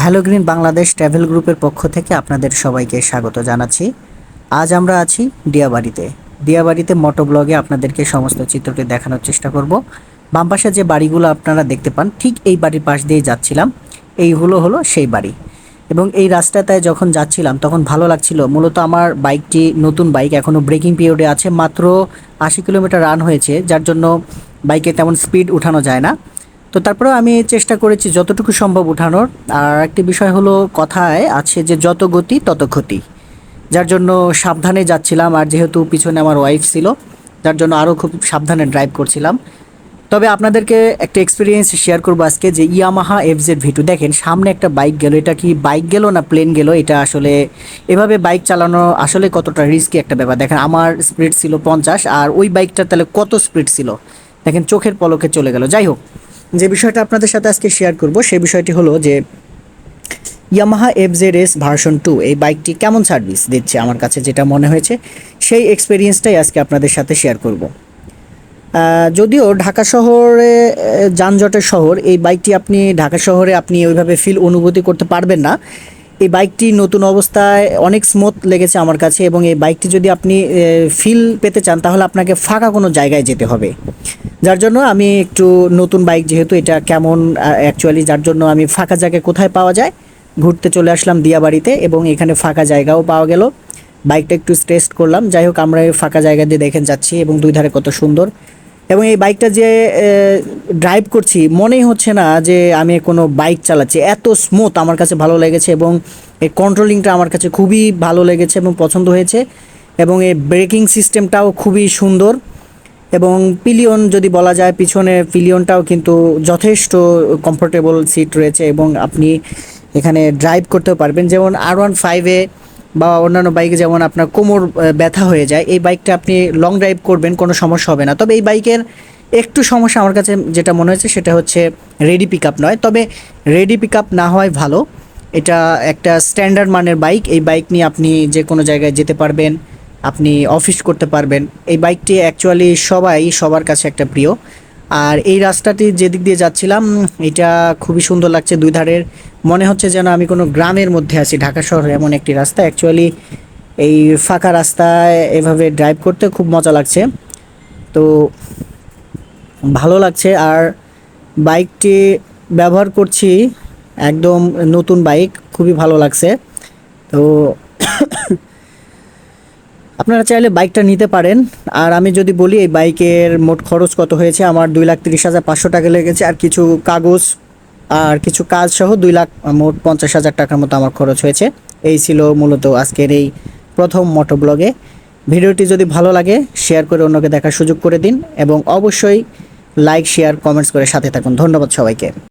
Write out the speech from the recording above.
Hello green Bangladesh travel গ্রুপের পক্ষ থেকে আপনাদের সবাইকে স্বাগত জানাচ্ছি। আজ আমরা আছি দিয়াবাড়িতে। দিয়াবাড়িতে মোটো ব্লগে আপনাদেরকে সমস্ত চিত্রটি দেখানোর চেষ্টা করব। বাম পাশে যে বাড়িগুলো আপনারা দেখতে পান, ঠিক এই বাড়ির পাশ দিয়ে যাচ্ছিলাম। এই হলো হলো সেই বাড়ি। এবং এই রাস্তাটায় যখন যাচ্ছিলাম, তখন ভালো লাগছিল। মূলত আমার বাইকটি নতুন বাইক এখনও ব্রেকিং পিরিয়ডে আছে। মাত্র আশি কিলোমিটার রান হয়েছে, যার জন্য বাইকে তেমন স্পিড উঠানো যায় না। তো তারপরেও আমি চেষ্টা করেছি যতটুকু সম্ভব উঠানোর। আর একটি বিষয় হলো কথায় আছে যে, যত গতি, তত ক্ষতি। যার জন্য সাবধানে যাচ্ছিলাম, আর যেহেতু পিছনে আমার ওয়াইফ ছিল, যার জন্য আরও খুব সাবধানে ড্রাইভ করছিলাম। তবে আপনাদেরকে একটা এক্সপিরিয়েন্স শেয়ার করব আজকে যে, ইয়ামাহা এফ জেড ভিটু দেখেন, সামনে একটা বাইক গেল। এটা কি বাইক গেল না প্লেন গেল? এটা আসলে এভাবে বাইক চালানো আসলে কতটা রিস্কি একটা ব্যাপার? দেখেন, আমার স্পিড ছিল পঞ্চাশ, আর ওই বাইকটা তাহলে কত স্পিড ছিল? দেখেন, চোখের পলকে চলে গেল। যাই হোক যে বিষয়টা আপনাদের সাথে আজকে শেয়ার করব, সেই বিষয়টি হলো যে Yamaha F Z S version two এই বাইকটি কেমন সার্ভিস দিচ্ছে আমার কাছে যেটা মনে হয়েছে, সেই এক্সপিরিয়েন্সটাই আজকে আপনাদের সাথে শেয়ার করব। যদিও ঢাকা শহরে যানজটের শহর, এই বাইকটি আপনি ঢাকা শহরে আপনি ওইভাবে ফিল অনুভূতি করতে পারবেন না। এই বাইকটি নতুন অবস্থায় অনেক স্মুথ লেগেছে আমার কাছে এবং এই বাইকটি যদি আপনি ফিল পেতে চান, তাহলে আপনাকে ফাঁকা কোনো জায়গায় যেতে হবে। যার জন্য আমি একটু নতুন বাইক যেহেতু এটা কেমন অ্যাকচুয়ালি যার জন্য আমি ফাঁকা জায়গায় কোথায় পাওয়া যায়, ঘুরতে চলে আসলাম দিয়াবাড়িতে এবং এখানে ফাঁকা জায়গাও পাওয়া গেল। বাইকটা একটু টেস্ট করলাম, যাই হোক আমরা এই ফাঁকা জায়গা দিয়ে দেখেন যাচ্ছি এবং দুই ধারে কত সুন্দর। এবং এই বাইকটা যে ড্রাইভ করছি, মনেই হচ্ছে না যে আমি কোনো বাইক চালাচ্ছি। এত স্মুথ আমার কাছে ভালো লেগেছে এবং এই কন্ট্রোলিংটা আমার কাছে খুবই ভালো লেগেছে এবং পছন্দ হয়েছে। এবং এই ব্রেকিং সিস্টেমটাও খুবই সুন্দর। এবং পিলিয়ন যদি বলা যায়, পিছনে পিলিয়নটাও কিন্তু যথেষ্ট কমফোর্টেবল সিট রয়েছে এবং আপনি এখানে ড্রাইভ করতেও পারবেন। যেমন আর ওয়ান ফাইভে বা অন্যান্য বাইকে যেমন আপনার কোমর ব্যথা হয়ে যায়, এই বাইকটা আপনি লং ড্রাইভ করবেন, কোনো সমস্যা হবে না। তবে এই বাইকের একটু সমস্যা আমার কাছে যেটা মনে হয়েছে, সেটা হচ্ছে রেডি পিক আপ নয়। তবে রেডি পিক আপ না হওয়াই ভালো। এটা একটা স্ট্যান্ডার্ড মানের বাইক এই বাইক নিয়ে আপনি যে কোনো জায়গায় যেতে পারবেন। আপনি অফিস করতে পারবেন। এই বাইকটি অ্যাকচুয়ালি সবাই, সবার কাছে একটা প্রিয়। আর এই রাস্তাটি যেদিক দিয়ে যাচ্ছিলাম, এটা খুবই সুন্দর লাগছে দুই ধারের। মনে হচ্ছে যেন আমি কোনো গ্রামের মধ্যে আছি। ঢাকা শহরে এমন একটি রাস্তা। অ্যাকচুয়ালি এই ফাঁকা রাস্তায় এভাবে ড্রাইভ করতে খুব মজা লাগছে। তো ভালো লাগছে। আর বাইকটি ব্যবহার করছি একদম নতুন বাইক খুবই ভালো লাগছে। তো আপনারা চাইলে বাইকটা নিতে পারেন। আর আমি যদি বলি, এই বাইকের মোট খরচ কত হয়েছে? আমার দুই লাখ তিরিশ হাজার পাঁচশো টাকা লেগেছে। আর কিছু কাগজ আর কিছু কাজ সহ দুই লাখ মোট পঞ্চাশ হাজার টাকার মতো আমার খরচ হয়েছে। এই ছিল মূলত আজকের এই প্রথম মোটো ব্লগে ভিডিওটি যদি ভালো লাগে, শেয়ার করে অন্যকে দেখার সুযোগ করে দিন এবং অবশ্যই লাইক, শেয়ার, কমেন্টস করে সাথে থাকুন। ধন্যবাদ সবাইকে।